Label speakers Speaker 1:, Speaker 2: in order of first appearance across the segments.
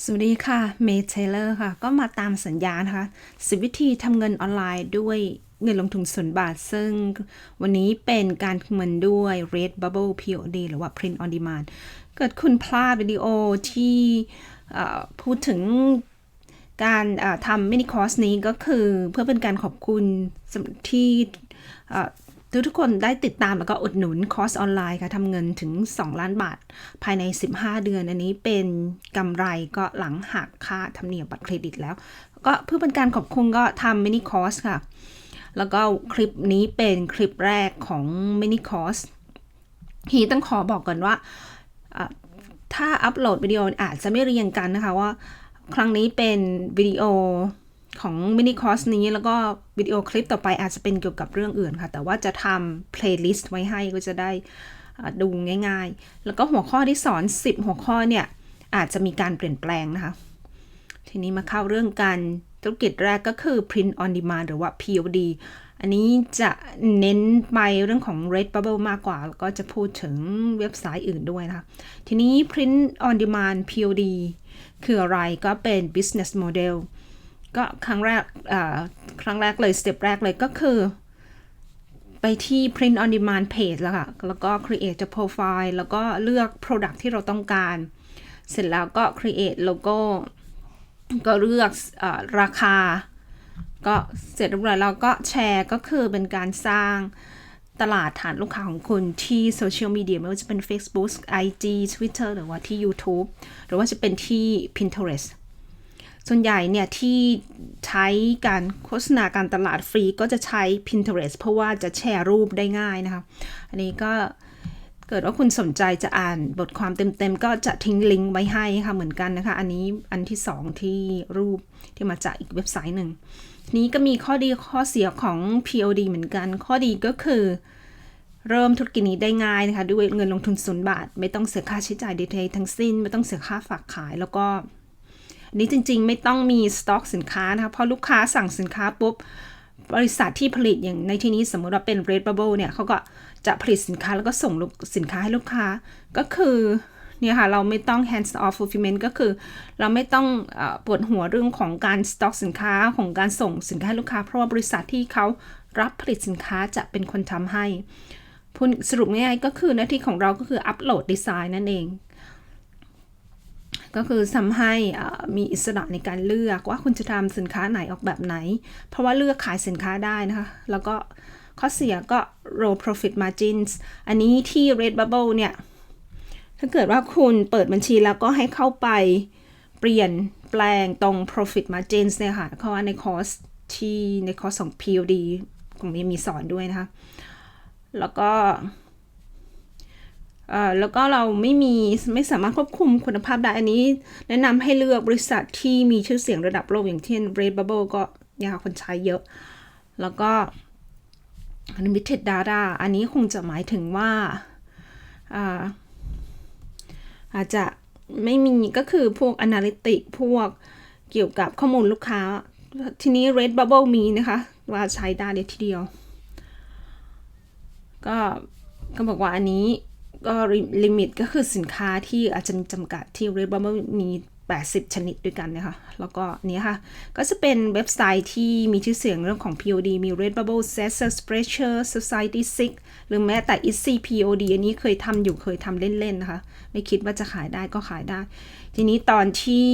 Speaker 1: สวัสดีค่ะ เมย์เทเลอร์ค่ะ ก็มาตามสัญญานะคะสิบวิธีทำเงินออนไลน์ด้วยเงินลงทุนส่วนบาท ซึ่งวันนี้เป็นการคำนด้วย Red Bubble POD หรือว่า Print on Demand เกิดคุณพลาดวิดีโอที่พูดถึงการทำมินิคอร์สนี้ก็คือเพื่อเป็นการขอบคุณที่ ทุกทุกคนได้ติดตามแล้วก็อุดหนุนคอร์สออนไลน์ค่ะทำเงินถึง 2 ล้านบาท ภายใน 15 เดือน อันนี้เป็นกำไรก็หลังหักค่าธรรมเนียมบัตรเครดิตแล้ว ก็เพื่อเป็นการขอบคุณก็ทำมินิคอร์สค่ะ แล้วก็คลิปนี้เป็นคลิปแรกของมินิคอร์สทีนี้ต้องขอบอกก่อนว่า ถ้าอัปโหลดวิดีโออาจจะไม่เรียงกันนะคะว่า ครั้งนี้เป็นวิดีโอ ของมินิคอร์สนี้แล้วก็วิดีโอคลิปต่อไปอาจจะเป็นเกี่ยวกับเรื่องอื่นค่ะ แต่ว่าจะทำเพลย์ลิสต์ไว้ให้ก็จะได้ดูง่าย ๆ แล้วก็หัวข้อที่สอน 10 หัวข้อเนี่ย อาจจะมีการเปลี่ยนแปลงนะคะ ทีนี้มาเข้าเรื่องการธุรกิจแรกก็คือ print on demand หรือว่า POD อันนี้จะเน้นไปเรื่องของ Red Bubble มากกว่า แล้วก็จะพูดถึงเว็บไซต์อื่นด้วยนะคะ ทีนี้ print on demand POD คืออะไรก็เป็น business model ก็ครั้งแรกอ่าครั้งแรกเลยสเต็ปแรกเลยก็คือ ไปที่ print on demand page แล้วค่ะ แล้วก็ create a profile แล้วก็เลือก product ที่เราต้องการ เสร็จแล้วก็ create logo ก็เลือกอราคา ก็เสร็จเรียบร้อยแล้วก็แชร์ก็คือเป็นการสร้างตลาดฐานลูกค้าของคุณที่โซเชียลมีเดียไม่ว่าจะเป็น Facebook IG Twitter หรือว่าที่ YouTube หรือว่าจะเป็นที่ Pinterest ส่วนใหญ่เนี่ยที่ใช้การโฆษณาการตลาดฟรีก็จะใช้ Pinterest เพราะว่าจะแชร์รูปได้ง่ายนะคะ อันนี้ก็เกิดว่าคุณสนใจจะอ่านบทความเต็มๆ ก็จะทิ้งลิงก์ไว้ให้ค่ะเหมือนกันนะคะ อันนี้อันที่สองที่รูปที่มาจากอีกเว็บไซต์หนึ่ง นี้ก็มีข้อดีข้อเสียของ POD เหมือนกัน ข้อดีก็คือเริ่มธุรกิจนี้ได้ง่ายนะคะ ด้วยเงินลงทุนศูนย์บาท ไม่ต้องเสียค่าใช้จ่ายใดๆทั้งสิ้น ไม่ต้องเสียค่าฝากขายแล้วก็ นี้จริงๆ ไม่ต้องมีสต็อกสินค้านะคะเพราะลูกค้าสั่งสินค้าปุ๊บบริษัทที่ผลิตอย่างในที่นี้สมมติว่าเป็น Red Bubble เนี่ยเขาก็จะผลิตสินค้าแล้วก็ส่งสินค้าให้ลูกค้าก็คือเนี่ยค่ะเราไม่ต้อง hands off fulfillment ก็คือ เราไม่ต้องอปวดหัวเรื่องของการสต็อกสินค้าของการส่งสินค้าให้ลูกค้า เพราะว่าบริษัทที่เขารับผลิตสินค้าจะเป็นคนทำให้สรุปง่ายๆก็คือหน้าที่ของเราก็คืออัปโหลดดีไซน์นั่นเอง ก็คือทำให้มีอิสระในการเลือกว่าคุณจะทำสินค้าไหนออกแบบไหน เพราะว่าเลือกขายสินค้าได้นะคะ แล้วก็ข้อเสียก็ low profit margins อันนี้ที่ Red Bubble เนี่ย ถ้าเกิดว่าคุณเปิดบัญชีแล้วก็ให้เข้าไปเปลี่ยนแปลงตรง profit margins เนี่ยค่ะเพราะว่าในคอร์สที่ในคอร์สของ POD ของมีมีสอนด้วยนะคะ แล้วก็ แล้วก็เราไม่มีไม่สามารถควบคุมคุณภาพได้อันนี้ แนะนำให้เลือกบริษัทที่มีชื่อเสียงระดับโลกอย่างเช่น Red Bubble ก็ยค่ะคนใช้เยอะ แล้วก็ Limited Data อันนี้คงจะหมายถึงว่าอาอาจจะไม่มีก็คือพวก Analytic พวกเกี่ยวกับข้อมูลลูกค้า ทีนี้ Red Bubble มีนะคะว่าใช้ได้เลยทีเดียว ก็ก็บอกว่าอันนี้ ก็ลิมิตก็คือสินค้าที่อาจจะมีจำกัดที่ Red Bubble มี 80 ชนิดด้วยกันนะคะ แล้วก็นี้ค่ะ ก็จะเป็นเว็บไซต์ที่มีชื่อเสียงเรื่องของ POD มี Red Bubble s e s s p r e a s u r e Society 6 หรือแม้แต่ Etsy POD อันนี้เคยทำอยู่เคยทำเล่น ๆ นะคะ ไม่คิดว่าจะขายได้ก็ขายได้ ทีนี้ตอนที่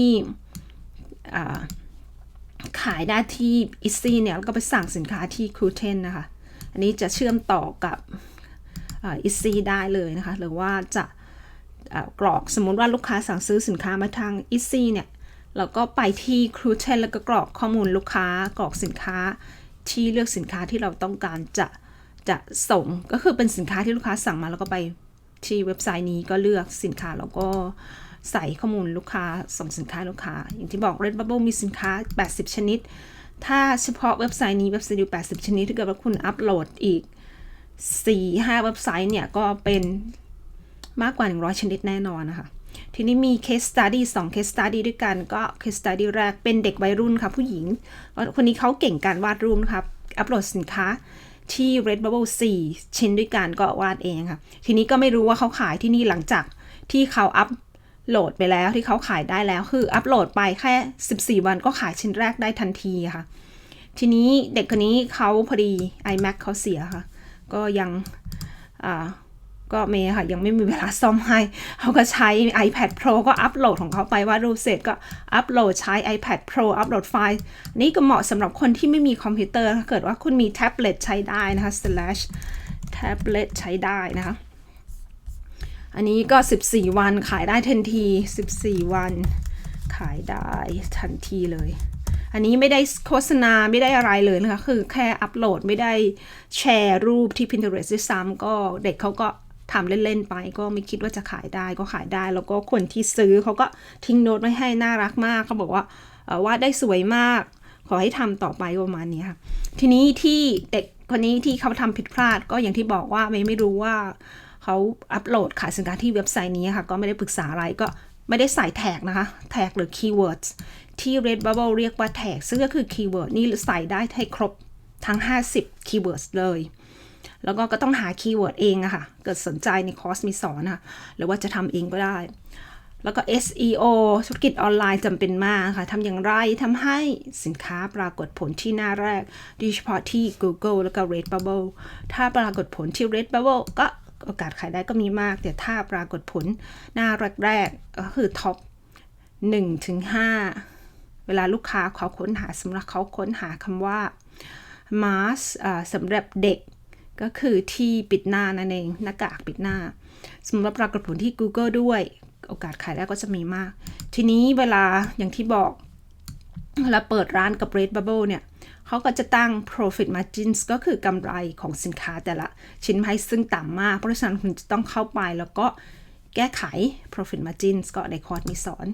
Speaker 1: ขายได้ที่ i ซี่เนี่ย แล้วก็ไปสั่งสินค้าที่ c ูเทนนะคะ อันนี้จะเชื่อมต่อกับ อิซี่า Etsy ได้เลยนะคะ หรือว่าจะกรอกสมมติว่าลูกค้าสั่งซื้อสินค้ามาทาง i ซี่เนี่ยเราก็ไปที่ c ูเทนแล้วก็กรอกข้อมูลลูกค้ากรอกสินค้าที่เลือกสินค้าที่เราต้องการจะจะส่งก็คือเป็นสินค้าที่ลูกค้าสั่งมาแล้วก็ไปที่เว็บไซต์นี้ก็เลือกสินค้าแล้วก็ใส่ข้อมูลลูกค้าส่งสินค้าลูกค้า อย่างที่บอก Red Bubble มีสินค้า 80 ชนิด ถ้าเฉพาะเว็บไซต์นี้เว็บไซต์เดียว80 ชนิดถ้าเกิดว่าคุณอัปโหลดอีก 4 5 เว็บไซต์เนี่ย ก็เป็นมากกว่า 100 ชนิดแน่นอนนะคะ ทีนี้มี case study 2 case study ด้วยกันก็ case study แรกเป็นเด็กวัยรุ่นค่ะ ผู้หญิง คนนี้เขาเก่งการวาดรูปนะครับอัปโหลดสินค้าที่ Red Bubble 4 ชิ้นด้วยกันก็วาดเองค่ะ ทีนี้ก็ไม่รู้ว่าเขาขายที่นี่หลังจากที่เขาอัปโหลดไปแล้วที่เขาขายได้แล้วคืออัปโหลดไปแค่ 14 วันก็ขายชิ้นแรกได้ทันทีค่ะ ทีนี้เด็กคนนี้เขาพอดี iMac เขาเสียค่ะ ก็ยังก็เมย์ค่ะ ยังไม่มีเวลาซ่อมให้เขาก็ใช้ iPad Pro ก็อัปโหลดของเขาไปว่ารูปเสร็จก็อัปโหลดใช้ iPad Pro อัปโหลดไฟล์ นี่ก็เหมาะสำหรับคนที่ไม่มีคอมพิวเตอร์ถ้าเกิดว่าคุณมีแท็บเล็ตใช้ได้นะคะ slash แท็บเล็ตใช้ได้นะคะ อันนี้ก็ 14 วันขายได้ทันที 14 วันขายได้ทันทีเลย อันนี้ไม่ได้โฆษณาไม่ได้อะไรเลยนะคะ คือแค่อัปโหลดไม่ได้แชร์รูปที่ Pinterest ด้วยซ้ำก็เด็กเขาก็ทำเล่น ๆ ไปก็ไม่คิดว่าจะขายได้ก็ขายได้ แล้วก็คนที่ซื้อเขาก็ทิ้งโน้ตไว้ให้น่ารักมากเขาบอกว่าวาดได้สวยมาก ขอให้ทำต่อไปประมาณนี้ค่ะ ทีนี้ที่เด็กคนนี้ที่เขาทำผิดพลาดก็อย่างที่บอกว่าไม่ไม่รู้ว่าเขาอัปโหลดขายสินค้าที่เว็บไซต์นี้ค่ะ ก็ไม่ได้ปรึกษาอะไรก็ไม่ได้ใส่แท็กนะคะ แท็กหรือคีย์เวิร์ด ที่ Redbubble เรียกว่าแท็กซึ่งก็คือคีย์เวิร์ดนี่ใส่ได้ให้ครบทั้ง 50คีย์เวิร์ดเลย แล้วก็ก็ต้องหาคีย์เวิร์ดเองอะค่ะ เกิดสนใจในคอร์สมีสอนค่ะ หรือว่าจะทำเองก็ได้ แล้วก็ SEO ธุรกิจออนไลน์จำเป็นมากค่ะทำอย่างไรทำให้สินค้าปรากฏผลที่หน้าแรกโดยเฉพาะที่ Google แล้วก็ Redbubble ถ้าปรากฏผลที่ Redbubble ก็โอกาสขายได้ก็มีมาก แต่ถ้าปรากฏผลหน้าแรกๆก็คือท็อป1ถึง5 เวลาลูกค้าเขาค้นหาสำหรับเขาค้นหาคำว่า mask สำหรับเด็กก็คือที่ปิดหน้านั่นเองหน้ากากปิดหน้าสำหรับปรากฏผลที่ Google ด้วย โอกาสขายได้ก็จะมีมาก ทีนี้เวลาอย่างที่บอกเวลาเปิดร้านกับ Redbubble เนี่ยเขาก็จะตั้ง profit margins ก็คือกำไรของสินค้าแต่ละ ชิ้นให้ซึ่งต่ำมาก เพราะฉะนั้นคุณจะต้องเข้าไปแล้วก็แก้ไข profit margins ก็ในคอร์สมีสอน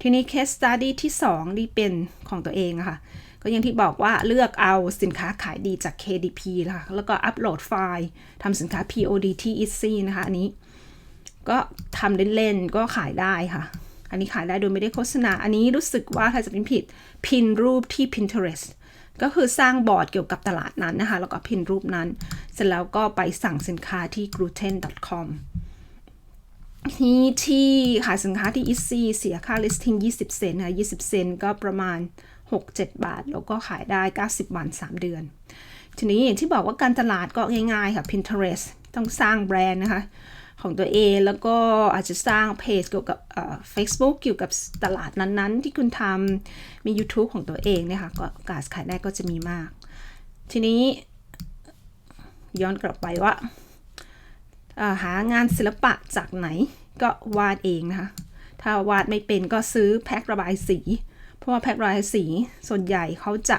Speaker 1: ทีนี้ case study ที่2นี่เป็นของตัวเองค่ะ ก็อย่างที่บอกว่าเลือกเอาสินค้าขายดีจาก KDP ละค่ะแล้วก็อัปโหลดไฟล์ทำสินค้า POD ที่ Etsy นะคะอันนี้ ก็ทำเล่นๆ ก็ขายได้ค่ะ อันนี้ขายได้โดยไม่ได้โฆษณา อันนี้รู้สึกว่าถ้าจะเป็นผิดพินรูปที่ Pinterest ก็คือสร้างบอร์ดเกี่ยวกับตลาดนั้นนะคะ แล้วก็พินรูปนั้น เสร็จแล้วก็ไปสั่งสินค้าที่ gluten.com ที่ที่ขายสินค้าที่ Etsy เสียค่า listing 20 เซนต์ค่ะ20 เซนก็ประมาณ 6-7 บาท แล้วก็ขายได้ 90 วัน 3 เดือน ทีนี้อย่างที่บอกว่าการตลาดก็ง่ายๆ ค่ะ Pinterest ต้องสร้างแบรนด์นะคะ ของตัวเองแล้วก็อาจจะสร้างเพจเกี่ยวกับ Facebook เกี่ยวกับตลาดนั้นๆ ที่คุณทำมี YouTube ของตัวเองเนี่ยค่ะก็การขายได้ก็จะมีมาก ทีนี้ย้อนกลับไปว่า หางานศิลปะจากไหนก็วาดเองนะคะ ถ้าวาดไม่เป็นก็ซื้อแพ็คระบายสี เพราะว่าแพ็คระบายสีส่วนใหญ่เขาจะ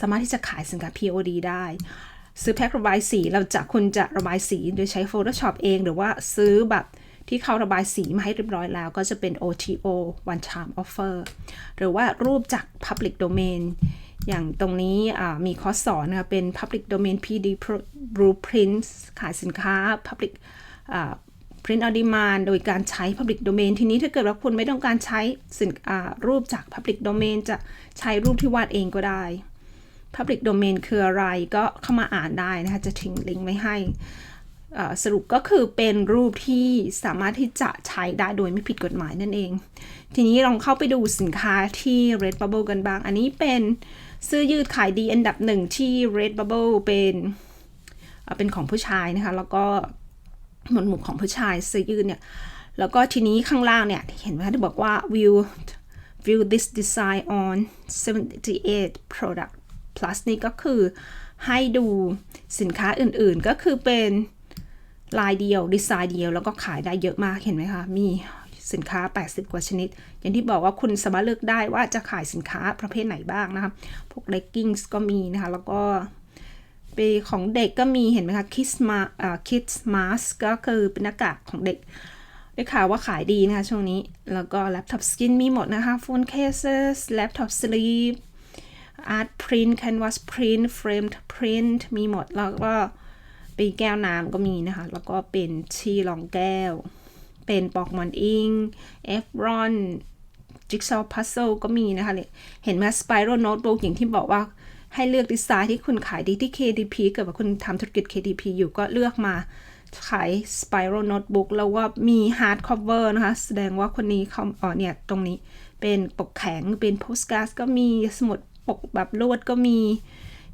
Speaker 1: สามารถที่จะขายสินค้า POD ได้ ซื้อแพ็คระบายสีเราจะคุณจะระบายสีโดยใช้ Photoshop เองหรือว่าซื้อแบบที่เขาระบายสีมาให้เรียบร้อยแล้วก็จะเป็น OTO one time offer หรือว่ารูปจาก public domain อย่างตรงนี้มีคอร์สสอนนะคะเป็น public domain PD blueprints ขายสินค้า public print on demand โดยการใช้ public domain ทีนี้ถ้าเกิดว่าคุณไม่ต้องการใช้สินรูปจาก public domain จะใช้รูปที่วาดเองก็ได้ public domain คืออะไรก็เข้ามาอ่านได้นะคะจะทิ้งลิงก์ไว้ให้สรุปก็คือเป็นรูปที่สามารถที่จะใช้ได้โดยไม่ผิดกฎหมายนั่นเอง ทีนี้ลองเข้าไปดูสินค้าที่ Redbubble กันบ้าง อันนี้เป็นเสื้อยืดขายดีอันดับหนึ่งที่ Redbubble เป็น เป็นของผู้ชายนะคะ แล้วก็หมวดหมู่ของผู้ชายเสื้อยืดเนี่ย แล้วก็ทีนี้ข้างล่างเนี่ย เห็นไหมคะที่บอกว่า view view this design on 78 product plus นี่ก็คือให้ดูสินค้าอื่นๆ ก็คือเป็นลายเดียว ดีไซน์เดียวแล้วก็ขายได้เยอะมากเห็นไหมคะ มีสินค้า 80 กว่าชนิด อย่างที่บอกว่าคุณสามารถเลือกได้ว่าจะขายสินค้าประเภทไหนบ้างนะคะ พวก leggings ก็มีนะคะ แล้วก็ ปของเด็กก็มีเห็นไหมคะ kids ma kids mask ก็คือเป็นหน้ากากของเด็กได้ข่าวว่าขายดีนะคะช่วงนี้ แล้วก็ laptop skin มีหมดนะคะ phone cases laptop sleeve art print canvas print framed print มีหมดแล้วก็เป็นแก้วน้ำก็มีนะคะ แล้วก็เป็นชีรองแก้ว เป็นปอกมันอิงเอฟรอนจิ๊กซอว์พัซเซิลก็มีนะคะ เห็นไหมสไปรัลโน้ตบุ๊กอย่างที่บอกว่า ให้เลือกดีไซน์ที่คุณขายดีที่ KDP เกิดว่าคุณทำธุรกิจ KDP อยู่ก็เลือกมาขาย spiral notebook แล้วว่ามี hard cover นะคะ แสดงว่าคนนี้เขาอ๋อเนี่ย ตรงนี้เป็นปกแข็ง เป็น postcard ก็มีสมุดปกแบบลวดก็มี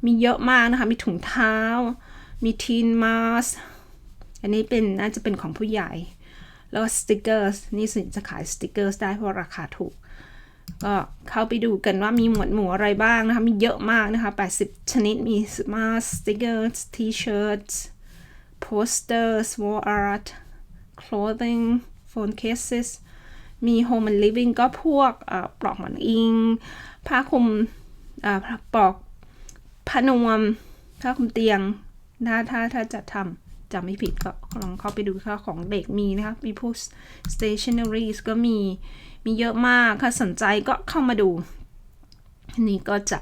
Speaker 1: มีเยอะมากนะคะ มีถุงเท้า มีทีนมาสอันนี้เป็นน่าจะเป็นของผู้ใหญ่ แล้วก็สติกเกอร์นี่สิจะขายสติกเกอร์ได้เพราะราคาถูก ก็เข้าไปดูกันว่ามีหมวดหมู่อะไรบ้างนะคะ มีเยอะมากนะคะ 80 ชนิด มีมาสติกเกอร์ t-shirts posters wall art clothing phone cases มี home and living ก็พวกปลอกหมอนอิง ผ้าคลุมปลอกผ้านวมผ้าคลุมเตียง ถ้าถ้าถ้าจะทำจำไม่ผิดก็ลองเข้าไปดูค่ะของเด็กมีนะคะ มีพวก stationaries ก็มี มีเยอะมากถ้าสนใจก็เข้ามาดูอันนี้ก็จะ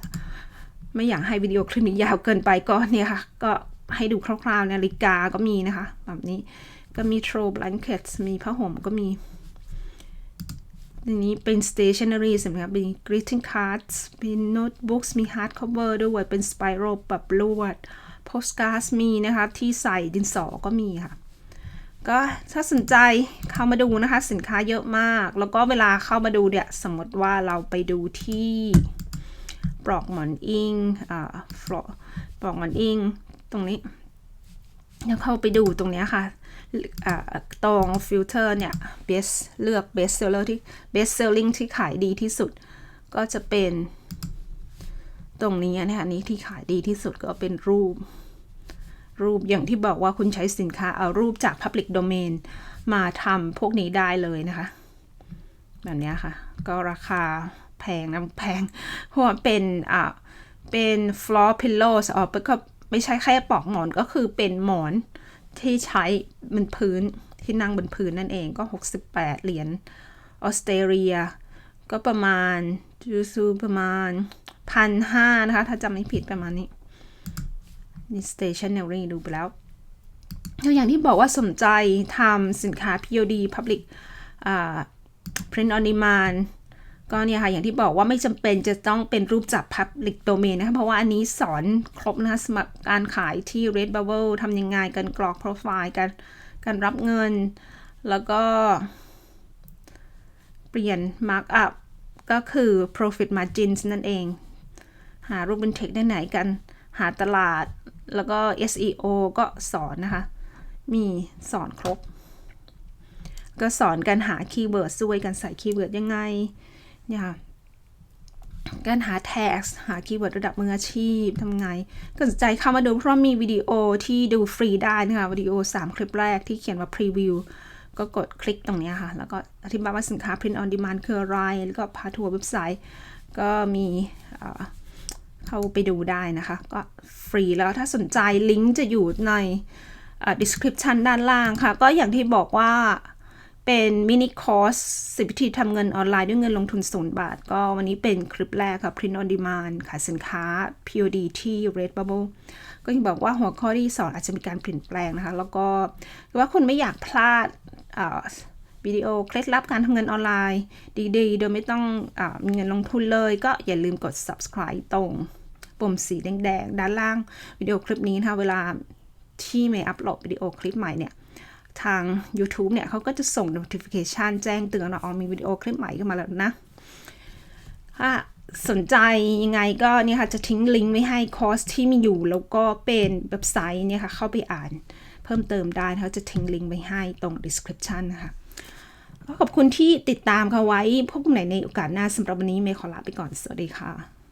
Speaker 1: ไม่อยากให้วิดีโอคลิปนี้ยาวเกินไปก็เนี่ยค่ะ ก็ให้ดูคร่าวๆนาฬิกาก็มีนะคะ แบบนี้ก็มี throw blankets มีผ้าห่มก็มีอันนี้เป็น stationery สำหรับมี greeting cards เป็น notebooks มี hard cover ด้วยเป็น spiral แบบลวด postcards มีนะคะ ที่ใส่ดินสอก็มีค่ะ ก็ถ้าสนใจเข้ามาดูนะคะ สินค้าเยอะมาก แล้วก็เวลาเข้ามาดูเนี่ยสมมติว่าเราไปดูที่ปลอกหมอนอิงอ่าปลอกหมอนอิงตรงนี้แล้วเข้าไปดูตรงนี้ค่ะตรงฟิลเตอร์เนี่ย best เลือก best seller ที่ best selling ที่ขายดีที่สุด ก็จะเป็นตรงนี้นะคะนี้ที่ขายดีที่สุดก็เป็นรูป รูปอย่างที่บอกว่าคุณใช้สินค้าเอารูปจาก Public Domain มาทำพวกนี้ได้เลยนะคะ แบบนี้ค่ะ ก็ราคาแพงนะแพง เพราะเป็นอ่าเป็น floor pillows อ๋อก็ไม่ใช่แค่ปลอกหมอนก็คือเป็นหมอนที่ใช้บนพื้นที่นั่งบนพื้นนั่นเองก็ 68 เหรียญออสเตรเลีย ก็ประมาณจูซูประมาณพันห้านะคะ ถ้าจำไม่ผิดประมาณนี้ stationery ดูไปแล้วตัวอย่างที่บอกว่าสนใจทำสินค้า POD Public print on demand ก็เนี่ยค่ะ อย่างที่บอกว่าไม่จำเป็นจะต้องเป็นรูปจาก Public Domain นะคะ เพราะว่าอันนี้สอนครบนะคะสำหรับการขายที่ Redbubble ทำยังไงการกรอกโปรไฟล์การการรับเงิน แล้วก็ เปลี่ยน Markup ก็คือ Profit Margins นั่นเอง หารูปเป็นเทคได้ไหนกัน หาตลาด แล้วก็ SEO ก็สอนนะคะ มีสอนครบ ก็สอนการหาคีย์เวิร์ดด้วยการใส่คีย์เวิร์ดยังไงเนี่ยค่ะการหาแท็กหาคีย์เวิร์ดระดับมืออาชีพทำไง ก็สนใจเข้ามาดูเพราะมีวิดีโอที่ดูฟรีได้นะคะวิดีโอ 3 คลิปแรกที่เขียนว่าพรีวิวก็กดคลิกตรงนี้ค่ะ แล้วก็อธิบายว่าสินค้า print on demand คืออะไร แล้วก็พาทัวร์เว็บไซต์ ก็มี เข้าไปดูได้นะคะ ก็ฟรีแล้วถ้าสนใจลิงก์จะอยู่ใน description ด้านล่างค่ะ ก็อย่างที่บอกว่าเป็นมินิคอร์สสิบวิธีทำเงินออนไลน์ด้วยเงินลงทุนศูนย์บาท ก็วันนี้เป็นคลิปแรกค่ะ print on demand ขายสินค้า POD ที่ Redbubble ก็ที่บอกว่าหัวข้อที่สอนอาจจะมีการเปลี่ยนแปลงนะคะ แล้วก็ว่าคุณไม่อยากพลาด วิดีโอเคล็ดลับการทำเงินออนไลน์ ดีๆ โดยไม่ต้องอมีเงินลงทุนเลย ก็อย่าลืมกด subscribe ตรงปุ่มสีแดงๆ ด้านล่างวิดีโอคลิปนี้นะคะเวลาที่เมย์อัปโหลดวิดีโอคลิปใหม่เนี่ยทาง YouTube เนี่ยเขาก็จะส่ง notification แจ้งเตือนว่าอ๋อมีวิดีโอคลิปใหม่ขึ้นมาแล้วนะถ้าสนใจยังไงก็เนี่ยค่ะจะทิ้งลิงก์ไว้ให้คอร์สที่มีอยู่ แล้วก็เป็นเว็บไซต์เนี่ยค่ะเข้าไปอ่านเพิ่มเติมได้เขาจะทิ้งลิงก์ไว้ให้ตรง description นะคะ ขอบคุณที่ติดตามค่ะไว้พบกันใหม่ในโอกาสหน้าสำหรับวันนี้เมย์ขอลาไปก่อน สวัสดีค่ะ